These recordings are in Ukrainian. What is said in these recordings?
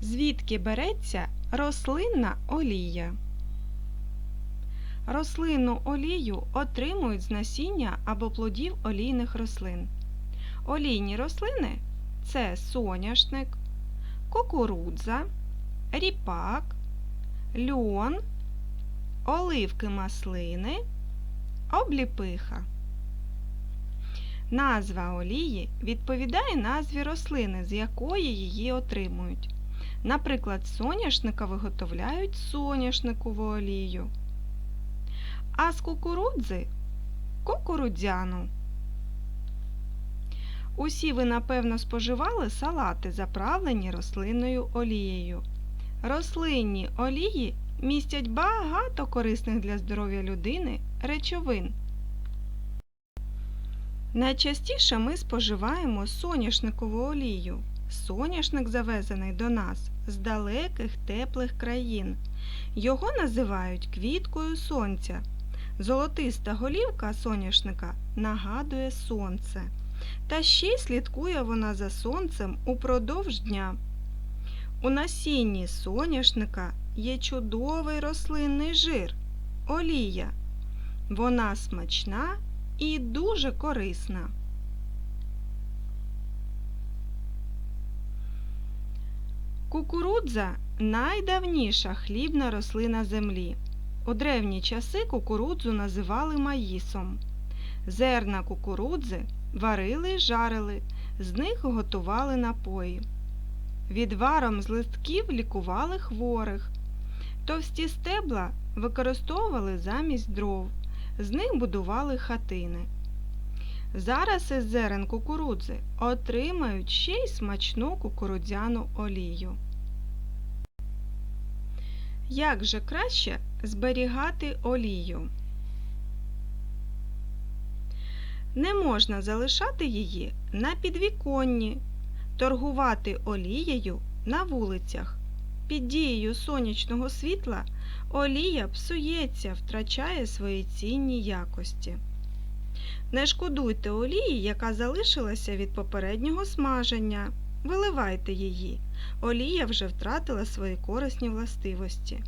Звідки береться рослинна олія? Рослинну олію отримують з насіння або плодів олійних рослин. Олійні рослини це соняшник, кукурудза, ріпак, льон, оливки маслини, обліпиха. Назва олії відповідає назві рослини, з якої її отримують. Наприклад, соняшника виготовляють соняшникову олію, а з кукурудзи кукурудзяну. Усі ви, напевно, споживали салати, заправлені рослинною олією. Рослинні олії містять багато корисних для здоров'я людини речовин. Найчастіше ми споживаємо соняшникову олію. Соняшник завезений до нас з далеких теплих країн. Його називають квіткою сонця. Золотиста голівка соняшника нагадує сонце. Та ще й слідкує вона за сонцем упродовж дня. У насінні соняшника є чудовий рослинний жир олія. Вона смачна і дуже корисна. Кукурудза найдавніша хлібна рослина землі. У древні часи кукурудзу називали маїсом. Зерна кукурудзи варили й жарили, з них готували напої. Відваром з листків лікували хворих. Товсті стебла використовували замість дров, з них будували хатини. Зараз із зерен кукурудзи отримають ще й смачну кукурудзяну олію. Як же краще зберігати олію? Не можна залишати її на підвіконні, торгувати олією на вулицях. Під дією сонячного світла олія псується, втрачає свої цінні якості. Не шкодуйте олії, яка залишилася від попереднього смаження. Виливайте її. Олія вже втратила свої корисні властивості.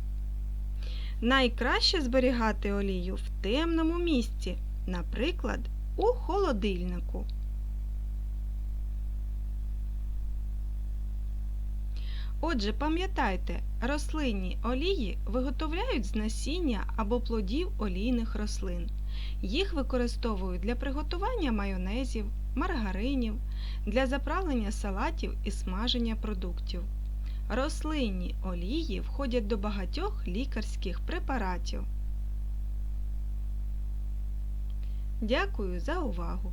Найкраще зберігати олію в темному місці, наприклад, у холодильнику. Отже, пам'ятайте, рослинні олії виготовляють з насіння або плодів олійних рослин. Їх використовують для приготування майонезів, маргаринів, для заправлення салатів і смаження продуктів. Рослинні олії входять до багатьох лікарських препаратів. Дякую за увагу!